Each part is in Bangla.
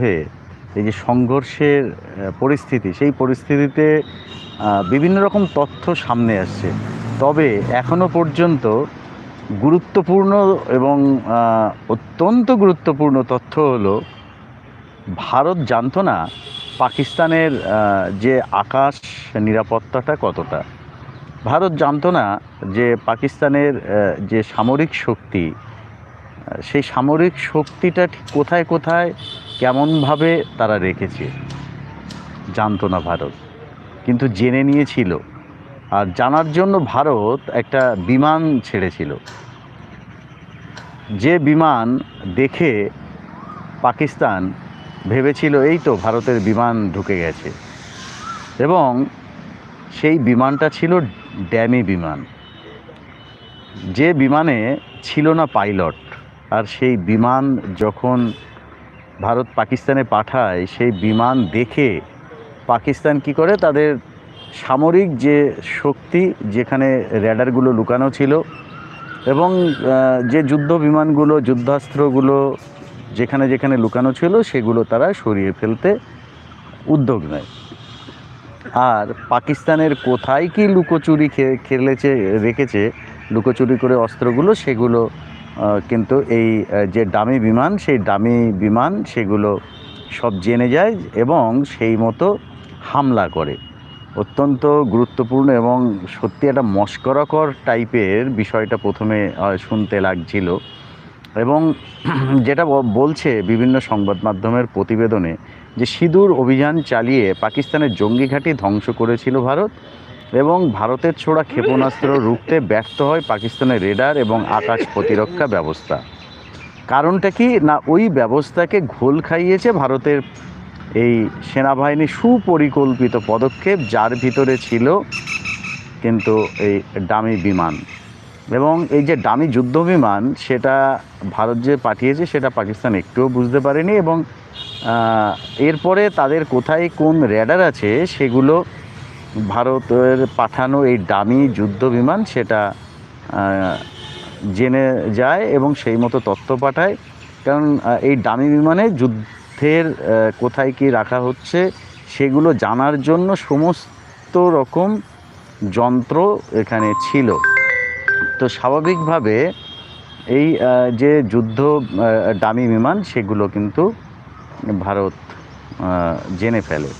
হয়ে এই যে সংঘর্ষের পরিস্থিতি, সেই পরিস্থিতিতে বিভিন্ন রকম তথ্য সামনে আসছে। তবে এখনও পর্যন্ত গুরুত্বপূর্ণ এবং অত্যন্ত গুরুত্বপূর্ণ তথ্য হলো, ভারত জানতো না পাকিস্তানের যে আকাশ নিরাপত্তাটা কতটা। ভারত জানতো না যে পাকিস্তানের যে সামরিক শক্তি সেই সামরিক শক্তিটা ঠিক কোথায় কোথায় কেমনভাবে তারা রেখেছে, জানতো না ভারত। কিন্তু জেনে নিয়েছিল। আর জানার জন্য ভারত একটা বিমান ছেড়েছিল। যে বিমান দেখে পাকিস্তান ভেবেছিল, এই তো ভারতের বিমান ঢুকে গেছে। এবং সেই বিমানটা ছিল ড্যামি বিমান। যে বিমানে ছিল না পাইলট, আর সেই বিমান যখন ভারত পাকিস্তানে পাঠায় সেই বিমান দেখে পাকিস্তান কি করে? তাদের সামরিক যে শক্তি যেখানে র্যাডারগুলো লুকানো ছিল এবং যে যুদ্ধ বিমানগুলো, যুদ্ধাস্ত্রগুলো যেখানে যেখানে লুকানো ছিল সেগুলো তারা সরিয়ে ফেলতে উদ্যোগ নেয়। আর পাকিস্তানের কোথায় কি লুকোচুরি খেলেছে, রেখেছে, লুকোচুরি করে অস্ত্রগুলো সেগুলো কিন্তু এই যে দামি বিমান, সেই দামি বিমান সেগুলো সব জেনে যায় এবং সেই মতো হামলা করে। অত্যন্ত গুরুত্বপূর্ণ এবং সত্যি একটা মস্করকর টাইপের বিষয়টা প্রথমে শুনতে লাগছিল। এবং যেটা বলছে বিভিন্ন সংবাদ মাধ্যমের প্রতিবেদনে যে সিঁদুর অভিযান চালিয়ে পাকিস্তানের জঙ্গি ঘাঁটি ধ্বংস করেছিল ভারত এবং ভারতের ছোড়া ক্ষেপণাস্ত্র রুখতে ব্যর্থ হয় পাকিস্তানের রেডার এবং আকাশ প্রতিরক্ষা ব্যবস্থা। কারণটা কি? না, ওই ব্যবস্থাকে ঘোল খাইয়েছে ভারতের এই সেনাবাহিনীর সুপরিকল্পিত পদক্ষেপ, যার ভিতরে ছিল কিন্তু এই ডামি বিমান। এবং এই যে ডামি যুদ্ধ বিমান, সেটা ভারত যে পাঠিয়েছে, সেটা পাকিস্তান একটুও বুঝতে পারেনি এবং এরপরে তাদের কোথায় কোন র্যাডার আছে, সেগুলো ভারতের পাঠানো এই দামি যুদ্ধ বিমান সেটা জেনে যায় এবং সেই মতো তথ্য পাঠায়। কারণ এই দামি বিমানে যুদ্ধের কোথায় কি রাখা হচ্ছে সেগুলো জানার জন্য সমস্ত রকম যন্ত্র এখানে ছিল। তো স্বাভাবিকভাবে এই যে যুদ্ধ দামি বিমান সেগুলো কিন্তু ভারত জেনে ফেলে,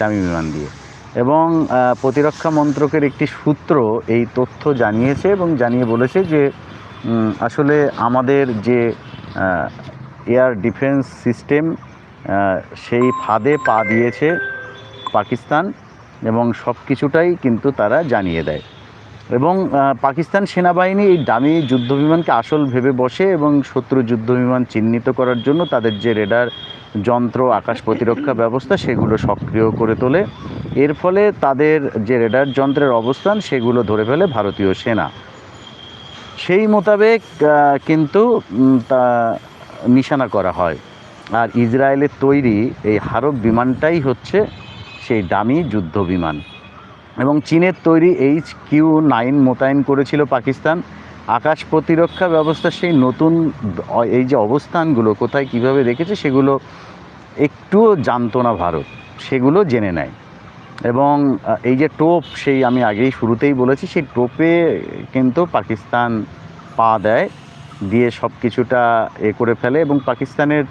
দামি বিমান দিয়ে। এবং প্রতিরক্ষা মন্ত্রকের একটি সূত্র এই তথ্য জানিয়েছে এবং জানিয়ে বলেছে যে আসলে আমাদের যে এয়ার ডিফেন্স সিস্টেম সেই ফাঁদে পা দিয়েছে পাকিস্তান এবং সব কিছুটাই কিন্তু তারা জানিয়ে দেয়। এবং পাকিস্তান সেনাবাহিনী এই দামি যুদ্ধবিমানকে আসল ভেবে বসে এবং শত্রু যুদ্ধবিমান চিহ্নিত করার জন্য তাদের যে রেডার, যন্ত্র, আকাশ প্রতিরক্ষা ব্যবস্থা, সেগুলো সক্রিয় করে তোলে। এর ফলে তাদের যে রেডার যন্ত্রের অবস্থান, সেগুলো ধরে ফেলে ভারতীয় সেনা। সেই মোতাবেক কিন্তু তা নিশানা করা হয়। আর ইসরায়েলের তৈরি এই হারব বিমানটাই হচ্ছে সেই দামি যুদ্ধ বিমান এবং চীনের তৈরি এইচ কিউ নাইন মোতায়েন করেছিল পাকিস্তান। আকাশ প্রতিরক্ষা ব্যবস্থার সেই নতুন, এই যে অবস্থানগুলো কোথায় কীভাবে রেখেছে সেগুলো একটুও জানতো না ভারত, সেগুলো জেনে নেয়। এবং এই যে টোপ সেই আমি আগেই শুরুতেই বলেছি, সেই টোপে কিন্তু পাকিস্তান পা দেয়, দিয়ে সব কিছুটা এ করে ফেলে এবং পাকিস্তানের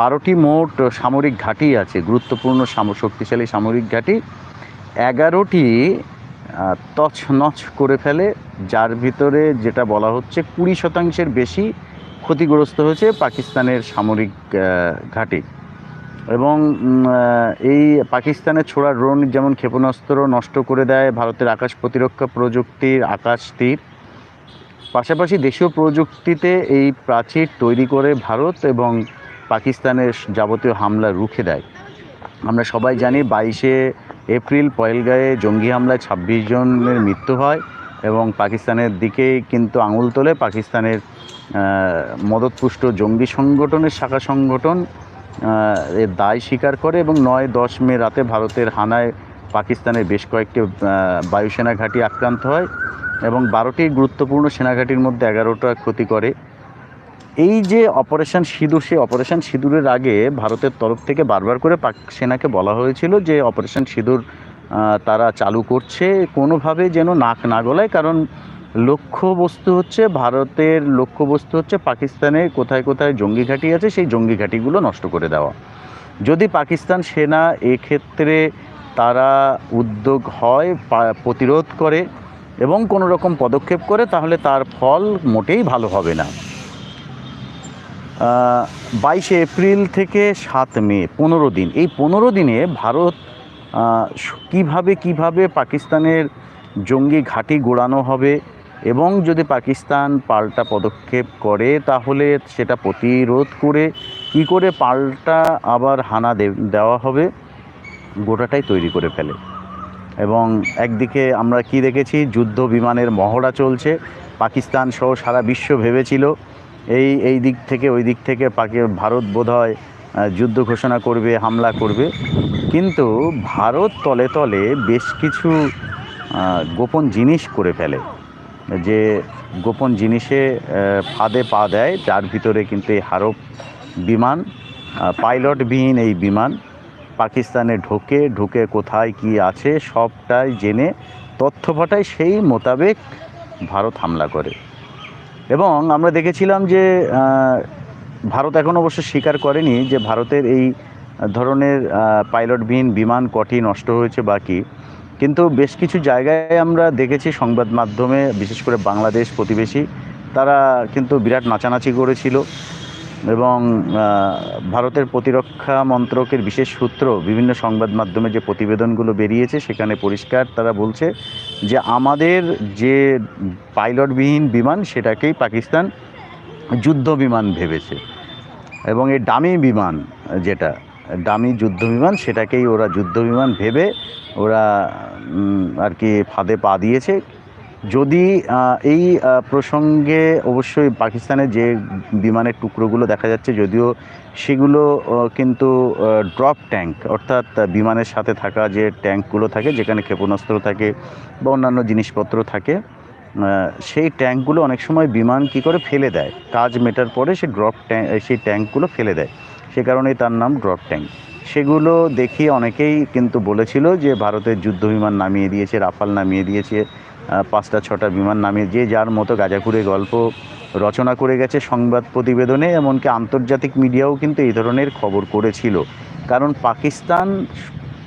বারোটি মোট সামরিক ঘাঁটি আছে, গুরুত্বপূর্ণ শক্তিশালী সামরিক ঘাঁটি। এগারোটি তছনছ করে ফেলে, যার ভিতরে যেটা বলা হচ্ছে কুড়ি শতাংশের বেশি ক্ষতিগ্রস্ত হয়েছে পাকিস্তানের সামরিক ঘাঁটি। এবং এই পাকিস্তানের ছোড়া ড্রোন যেমন ক্ষেপণাস্ত্র নষ্ট করে দেয়, ভারতের আকাশ প্রতিরক্ষা প্রযুক্তির আকাশ তীর। পাশাপাশি দেশীয় প্রযুক্তিতে এই প্রাচীর তৈরি করে ভারত এবং পাকিস্তানের যাবতীয় হামলা রুখে দেয়। আমরা সবাই জানি বাইশে এপ্রিল পয়েলগাঁয়ে জঙ্গি হামলায় ছাব্বিশ জনের মৃত্যু হয় এবং পাকিস্তানের দিকে কিন্তু আঙুল তোলে পাকিস্তানের মদতপুষ্ট জঙ্গি সংগঠনের শাখা সংগঠন এর দায় স্বীকার করে এবং নয় দশ মে রাতে ভারতের হানায় পাকিস্তানের বেশ কয়েকটি বায়ুসেনা ঘাঁটি আক্রান্ত হয় এবং বারোটি গুরুত্বপূর্ণ সেনাঘাঁটির মধ্যে এগারোটা ক্ষতি করে। এই যে অপারেশন সিঁদুর, সেই অপারেশন সিঁদুরের আগে ভারতের তরফ থেকে বারবার করে পাক সেনাকে বলা হয়েছিল যে অপারেশন সিঁদুর তারা চালু করছে। কোনোভাবে যেন নাক না গলায়, কারণ লক্ষ্যবস্তু হচ্ছে ভারতের লক্ষ্যবস্তু হচ্ছে পাকিস্তানের কোথায় কোথায় জঙ্গি ঘাঁটি আছে, সেই জঙ্গি ঘাঁটিগুলো নষ্ট করে দেওয়া। যদি পাকিস্তান সেনা এক্ষেত্রে তারা উদ্যোগ হয় প্রতিরোধ করে এবং কোনো রকম পদক্ষেপ করে, তাহলে তার ফল মোটেই ভালো হবে না। বাইশে এপ্রিল থেকে সাত মে, পনেরো দিন। এই পনেরো দিনে ভারত কীভাবে কীভাবে পাকিস্তানের জঙ্গি ঘাঁটি গোড়ানো হবে এবং যদি পাকিস্তান পাল্টা পদক্ষেপ করে, তাহলে সেটা প্রতিরোধ করে কি করে পাল্টা আবার হানা দেওয়া হবে, গোটাটাই তৈরি করে ফেলে। এবং একদিকে আমরা কি দেখেছি, যুদ্ধ বিমানের মহড়া চলছে। পাকিস্তান সহ সারা বিশ্ব ভেবেছিল এই এই দিক থেকে, ওই দিক থেকে পাকি ভারত বোধহয় যুদ্ধ ঘোষণা করবে, হামলা করবে। কিন্তু ভারত তলে তলে বেশ কিছু গোপন জিনিস করে ফেলে। যে গোপন জিনিসে ফাঁদে পা দেয়, যার ভিতরে কিন্তু এই হারপ বিমান পাইলটবিহীন এই বিমান পাকিস্তানে ঢোকে, ঢুকে কোথায় কি আছে, সবটাই জেনে, তথ্য সেই মোতাবেক ভারত হামলা করে। এবং আমরা দেখেছিলাম যে ভারত এখন অবশ্য স্বীকার করেনি যে ভারতের এই ধরনের পাইলট পাইলটবিহীন বিমান কটি নষ্ট হয়েছে বাকি কিন্তু বেশ কিছু জায়গায় আমরা দেখেছি সংবাদ মাধ্যমে, বিশেষ করে বাংলাদেশ প্রতিবেশী, তারা কিন্তু বিরাট নাচানাচি করেছিল। এবং ভারতের প্রতিরক্ষা মন্ত্রকের বিশেষ সূত্র বিভিন্ন সংবাদ মাধ্যমে যে প্রতিবেদনগুলো বেরিয়েছে, সেখানে পরিষ্কার তারা বলছে যে আমাদের যে পাইলটবিহীন বিমান, সেটাকেই পাকিস্তান যুদ্ধ বিমান ভেবেছে। এবং এই ডামি বিমান যেটা, ডামি যুদ্ধ বিমান, সেটাকেই ওরা যুদ্ধ বিমান ভেবে ওরা আর কি ফাঁদে পা দিয়েছে। যদি এই প্রসঙ্গে অবশ্যই পাকিস্তানে যে বিমানের টুকরোগুলো দেখা যাচ্ছে, যদিও সেগুলো কিন্তু ড্রপ ট্যাঙ্ক, অর্থাৎ বিমানের সাথে থাকা যে ট্যাঙ্কগুলো থাকে, যেখানে ক্ষেপণাস্ত্র থাকে বা অন্যান্য জিনিসপত্র থাকে সেই ট্যাঙ্কগুলো অনেক সময় বিমান কি করে ফেলে দেয়। কাজ মেটার পরে সে ড্রপ ট্যাঙ্ক সেই ট্যাঙ্কগুলো ফেলে দেয়। সে কারণেই তার নাম ড্রপ ট্যাঙ্ক। সেগুলো দেখিয়ে অনেকেই কিন্তু বলেছিল যে, ভারতের যুদ্ধ বিমান নামিয়ে দিয়েছে, রাফাল নামিয়ে দিয়েছে পাঁচটা, ছটা বিমান নামিয়ে যে যার মতো গাজাখুরে গল্প রচনা করে গেছে সংবাদ প্রতিবেদনে, এমনকি আন্তর্জাতিক মিডিয়াও কিন্তু এই ধরনের খবর করেছিল। কারণ পাকিস্তান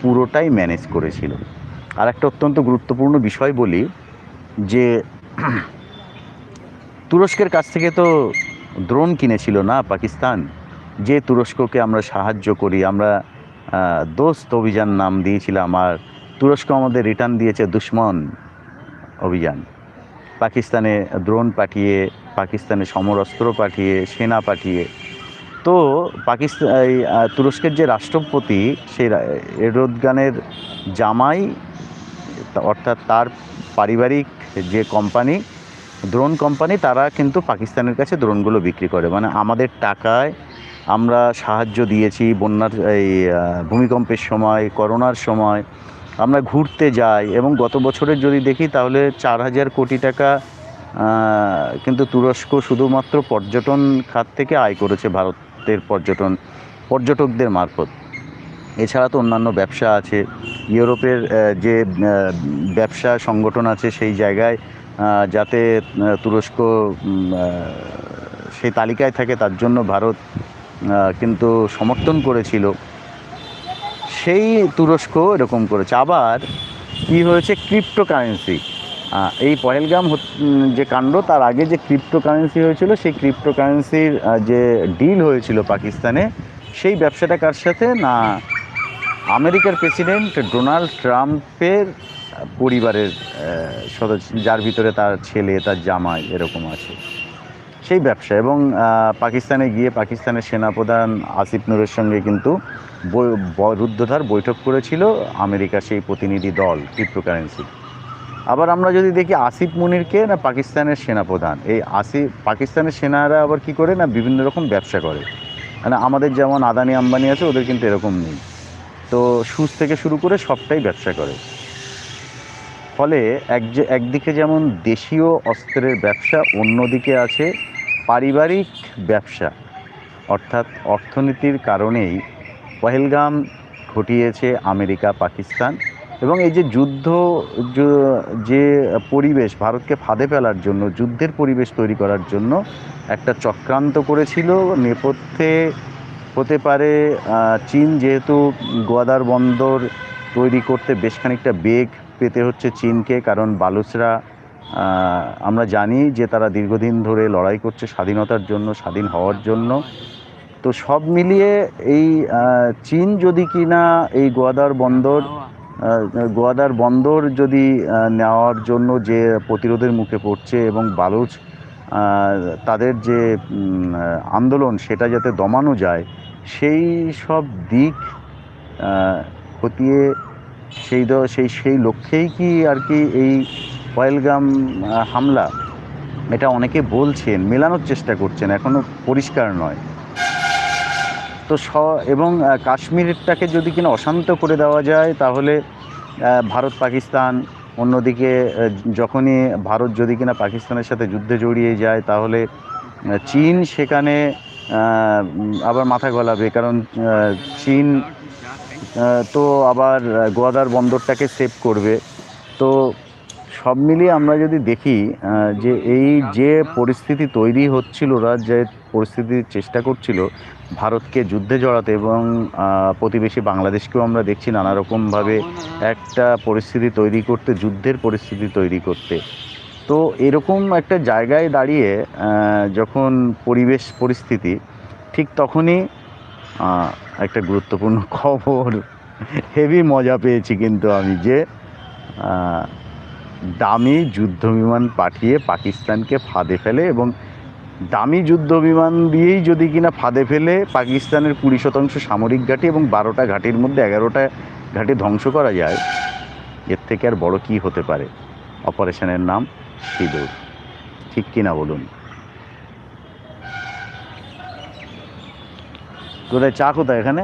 পুরোটাই ম্যানেজ করেছিল। আর একটা অত্যন্ত গুরুত্বপূর্ণ বিষয় বলি যে, তুরস্কের কাছ থেকে তো ড্রোন কিনেছিল না পাকিস্তান। যে তুরস্ককে আমরা সাহায্য করি, আমরা দোস্ত অভিযান নাম দিয়েছিলাম, আর তুরস্ক আমাদের রিটার্ন দিয়েছে দুশ্মন। অভিযান। পাকিস্তানে ড্রোন পাঠিয়ে, পাকিস্তানে সমরাস্ত্র পাঠিয়ে, সেনা পাঠিয়ে। তো পাকিস্তান তুরস্কের যে রাষ্ট্রপতি, সেই এরোদগানের জামাই অর্থাৎ তার পারিবারিক যে কোম্পানি ড্রোন কোম্পানি তারা কিন্তু পাকিস্তানের কাছে ড্রোনগুলো বিক্রি করে। মানে আমাদের টাকায় আমরা সাহায্য দিয়েছি বন্যার, এই ভূমিকম্পের সময়, করোনার সময়। আমরা ঘুরতে যাই এবং গত বছরের যদি দেখি তাহলে চার হাজার কোটি টাকা কিন্তু তুরস্ক শুধুমাত্র পর্যটন খাত থেকে আয় করেছে ভারতের পর্যটন, পর্যটকদের মারফত। এছাড়া তো অন্যান্য ব্যবসা আছে। ইউরোপের যে ব্যবসা সংগঠন আছে সেই জায়গায় যাতে তুরস্ক সেই তালিকায় থাকে, তার জন্য ভারত কিন্তু সমর্থন করেছিল। সেই তুরস্ক এরকম করেছে। আবার কি হয়েছে? ক্রিপ্টোকারেন্সি এই পহেলগাম যে কাণ্ড, তার আগে যে ক্রিপ্টোকারেন্সি হয়েছিল, সেই ক্রিপ্টোকারেন্সির যে ডিল হয়েছিল পাকিস্তানে, সেই ব্যবসাটা কার সাথে? না, আমেরিকার প্রেসিডেন্ট ডোনাল্ড ট্রাম্পের পরিবারের সদস্য, যার ভিতরে তার ছেলে, তার জামাই এরকম আছে। সেই ব্যবসা এবং পাকিস্তানে গিয়ে পাকিস্তানের সেনাপ্রধান আসিফ নুরের সঙ্গে কিন্তু রুদ্ধদ্বার বৈঠক করেছিল আমেরিকার সেই প্রতিনিধি দল ক্রিপ্টোকারেন্সি আবার আমরা যদি দেখি আসিফ মুনিরকে না পাকিস্তানের সেনাপ্রধান, এই আসিফ, পাকিস্তানের সেনারা আবার কি করে না বিভিন্ন রকম ব্যবসা করে। মানে আমাদের যেমন আদানি আম্বানি আছে, ওদের কিন্তু এরকম নেই। তো সুচ থেকে শুরু করে সবটাই ব্যবসা করে। ফলে এক একদিকে যেমন দেশীয় অস্ত্রের ব্যবসা অন্যদিকে আছে পারিবারিক ব্যবসা, অর্থাৎ অর্থনীতির কারণেই পহেলগাম ঘটিয়েছে আমেরিকা, পাকিস্তান এবং এই যে যুদ্ধ, যে পরিবেশ ভারতকে ফাঁদে ফেলার জন্য, যুদ্ধের পরিবেশ তৈরি করার জন্য একটা চক্রান্ত করেছিল। নেপথ্যে হতে পারে চীন যেহেতু গোয়াদার বন্দর তৈরি করতে বেশ খানিকটা বেগ পেতে হচ্ছে চীনকে, কারণ বালুচরা আমরা জানি যে তারা দীর্ঘদিন ধরে লড়াই করছে স্বাধীনতার জন্য, স্বাধীন হওয়ার জন্য। তো সব মিলিয়ে এই চীন যদি কিনা এই গোয়াদার বন্দর গোয়াদার বন্দর যদি নেওয়ার জন্য যে প্রতিরোধের মুখে পড়ছে এবং বালুচ তাদের যে আন্দোলন সেটা যাতে দমানো যায়, সেই সব দিক খতিয়ে সেই সেই সেই লক্ষ্যেই কি আর কি এই পয়েলগাম হামলা, এটা অনেকে বলছেন, মেলানোর চেষ্টা করছেন এখনও পরিষ্কার নয়। তো স, এবং কাশ্মীরটাকে যদি কিনা অশান্ত করে দেওয়া যায়, তাহলে ভারত, পাকিস্তান, অন্যদিকে যখনই ভারত যদি কিনা পাকিস্তানের সাথে যুদ্ধে জড়িয়ে যায়, তাহলে চীন সেখানে আবার মাথা গলাবে কারণ চীন তো আবার গোয়াদার বন্দরটাকে সেভ করবে। তো সব মিলিয়ে আমরা যদি দেখি যে এই যে পরিস্থিতি তৈরি হচ্ছিল, ওরা যে পরিস্থিতির চেষ্টা করছিল ভারতকে যুদ্ধে জড়াতে এবং প্রতিবেশী বাংলাদেশকেও আমরা দেখছি নানা রকমভাবে একটা পরিস্থিতি তৈরি করতে, যুদ্ধের পরিস্থিতি তৈরি করতে। তো এরকম একটা জায়গায় দাঁড়িয়ে যখন পরিবেশ পরিস্থিতি, ঠিক তখনই একটা গুরুত্বপূর্ণ খবর হেভি মজা পেয়েছি কিন্তু আমি যে দামি যুদ্ধ বিমান পাঠিয়ে পাকিস্তানকে ফাঁদে ফেলে এবং দামি যুদ্ধ বিমান দিয়েই যদি কিনা ফাঁদে ফেলে পাকিস্তানের কুড়ি শতাংশ সামরিক ঘাঁটি এবং বারোটা ঘাঁটির মধ্যে এগারোটা ঘাঁটি ধ্বংস করা যায়, এর থেকে আর বড় কি হতে পারে? অপারেশনের নাম সিঁদুর। ঠিক কিনা বলুন? কোথায়? চা কোথায় এখানে?